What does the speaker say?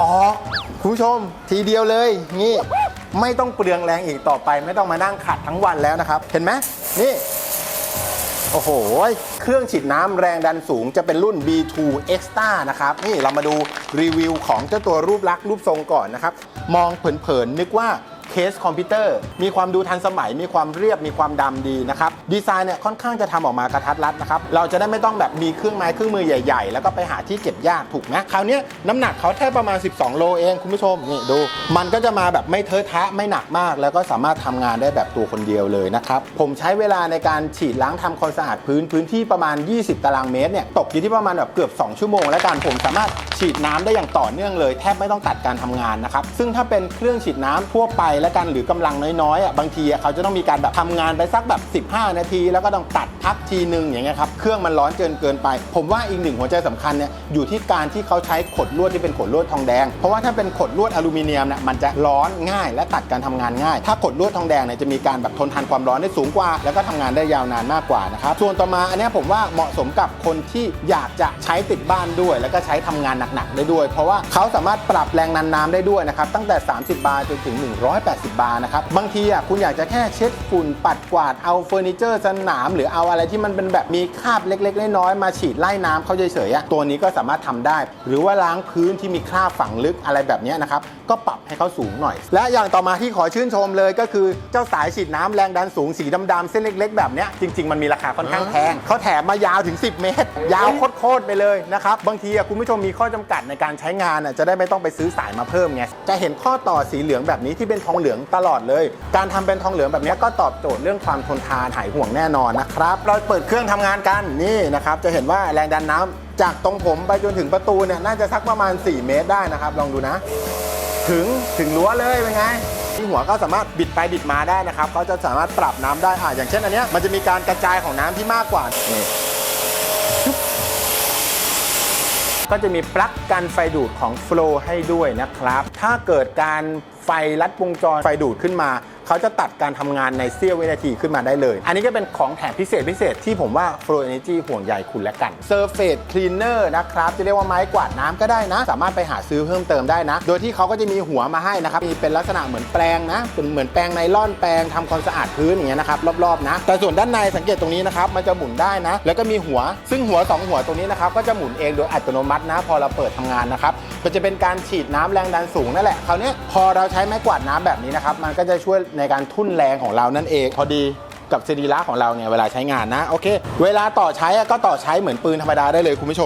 ออกคุณผู้ชมทีเดียวเลยนี่ไม่ต้องเปลืองแรงอีกต่อไป ไม่ต้องมานั่งขัดทั้งวันแล้วนะครับ เห็นไหมนี่ โอ้โห เครื่องฉีดน้ำแรงดันสูงจะเป็นรุ่น B2 Extra นะครับ นี่เรามาดูรีวิวของเจ้าตัวรูปลักษณ์รูปทรงก่อนนะครับ มองเผินๆนึกว่า เคสคอมพิวเตอร์ มีความดูทันสมัย มีความเรียบมีความดำดีนะครับดีไซน์เนี่ยค่อนข้างจะทำออกมากระทัดรัดนะครับเราจะได้ไม่ต้องแบบมีเครื่องไม้เครื่องมือใหญ่ ๆ แล้วก็ไปหาที่เก็บยากถูกไหมคราวนี้น้ำหนักเขาแค่ประมาณ 12 โลเองคุณผู้ชมนี่ดู มันก็จะมาแบบไม่เทอะทะไม่หนักมาก แล้วก็สามารถทำงานได้แบบตัวคนเดียวเลยนะครับผมใช้เวลาในการฉีดล้างทำความสะอาดพื้นพื้นที่ประมาณ 20 ตารางเมตรเนี่ยตกอยู่ที่ประมาณแบบเกือบ 2 ชั่วโมงแล้วกันผมสามารถฉีดน้ำได้อย่างต่อเนื่องเลยแทบไม่ต้องตัดการทำงานนะครับซึ่งถ้าเป็นเครื่องฉีดน้ำทั่วไปแล้วกันหรือกำลังน้อยๆบางทีเขาจะต้องมีการแบบทำงานไปสักแบบ 15 นาที แล้วก็ต้องตัดพักทีนึงอย่างเงี้ยครับเครื่องมันร้อนเกินเกินไป ผมว่าอีกหนึ่งหัวใจสำคัญเนี่ยอยู่ที่การที่เขาใช้ขดลวดที่เป็นขดลวดทองแดง เพราะว่าถ้าเป็นขดลวดอลูมิเนียมเนี่ยมันจะร้อนง่าย และตัดการทำงานง่าย ถ้าขดลวดทองแดงเนี่ยจะมีการแบบทนทานความร้อนได้สูงกว่า แล้วก็ทำงานได้ยาวนานมากกว่านะครับส่วนต่อมาอันนี้ผมว่าเหมาะสมกับคนที่อยากจะใช้ติดบ้านด้วย แล้วก็ใช้ทำงานหนักๆได้ด้วย เพราะว่าเขาสามารถปรับแรงดันน้ำได้ด้วยนะครับตั้งแต่ 30 บาร์จนถึง 180 บาร์นะครับบางทีอะคุณอยากจะแค่เช็ดฝุ่นปัดกวาดเอาเฟอร์นิเจอร์สนาม หรือเอาอะไรที่มันเป็นแบบมีคราบเล็ก ๆ น้อยๆมาฉีดไล่น้ำเขาเฉยๆตัวนี้ก็สามารถทำได้ หรือว่าล้างพื้นที่มีคราบฝังลึกอะไรแบบนี้นะครับก็ปรับให้เขาสูงหน่อย และอย่างต่อมาที่ขอชื่นชมเลยก็คือเจ้าสายฉีดน้ำแรงดันสูงสีดำๆเส้นเล็ก ๆ แบบนี้จริง ๆ มันมีราคาค่อนข้างแพงเขาแถมมายาวถึง 10 เมตร ยาวโคตรๆไปเลยนะครับบางทีอะคุณผู้ชมมีข้อจจำกัดในการใช้งานจะได้ไม่ต้องไปซื้อสายมาเพิ่มไงจะเห็นข้อต่อสีเหลืองแบบนี้ที่เป็นทองเหลืองตลอดเลย การทำเป็นทองเหลืองแบบนี้ก็ตอบโจทย์เรื่องความทนทานหายห่วงแน่นอนนะครับเราเปิดเครื่องทำงานกันนี่นะครับจะเห็นว่าแรงดันน้ำจากตรงผมไปจนถึงประตูเนี่ยน่าจะสักประมาณ 4 เมตรได้นะครับ ลองดูนะ ถึงถึงรั้วเลยเป็นไงที่หัวก็สามารถบิดไปบิดมาได้นะครับก็จะสามารถปรับน้ำได้อ่าอย่างเช่นอันเนี้ยมันจะมีการกระจายของน้ำที่มากกว่านี่ชุบ ก็จะมีปลั๊กกันไฟดูดของโฟล์ให้ด้วยนะครับ ถ้าเกิดการ ไฟลัดวงจรไฟดูดขึ้นมา เขาจะตัดการทำงานในเสี้ยววินาทีขึ้นมาได้เลย อันนี้ก็เป็นของแถมพิเศษพิเศษที่ผมว่า Flow Energy ห่วงใยคุณและกัน Surface Cleaner นะครับ จะเรียกว่าไม้กวาดน้ำก็ได้นะ สามารถไปหาซื้อเพิ่มเติมได้นะ โดยที่เขาก็จะมีหัวมาให้นะครับ มีเป็นลักษณะเหมือนแปรงนะ เป็นเหมือนแปรงไนล่อนแปรงทำความสะอาดพื้นอย่างเงี้ยนะครับรอบๆนะ แต่ส่วนด้านในสังเกตตรงนี้นะครับ มันจะหมุนได้นะ แล้วก็มีหัว ซึ่งหัว 2 หัวตรงนี้นะครับ ก็จะหมุนเองโดยอัตโนมัตินะ พอเราเปิดทำงานนะครับ ก็จะเป็นการฉีดน้ำแรงดันสูงนั่นแหละคราวนี้พอเราใช้ไม้กวาดน้ำแบบนี้นะครับ มันก็จะช่วยในการทุ่นแรงของเรานั่นเอง พอดีกับสรีระของเราเนี่ยเวลาใช้งานนะโอเค เวลาต่อใช้ก็ต่อใช้เหมือนปืนธรรมดาได้เลยคุณผู้ชม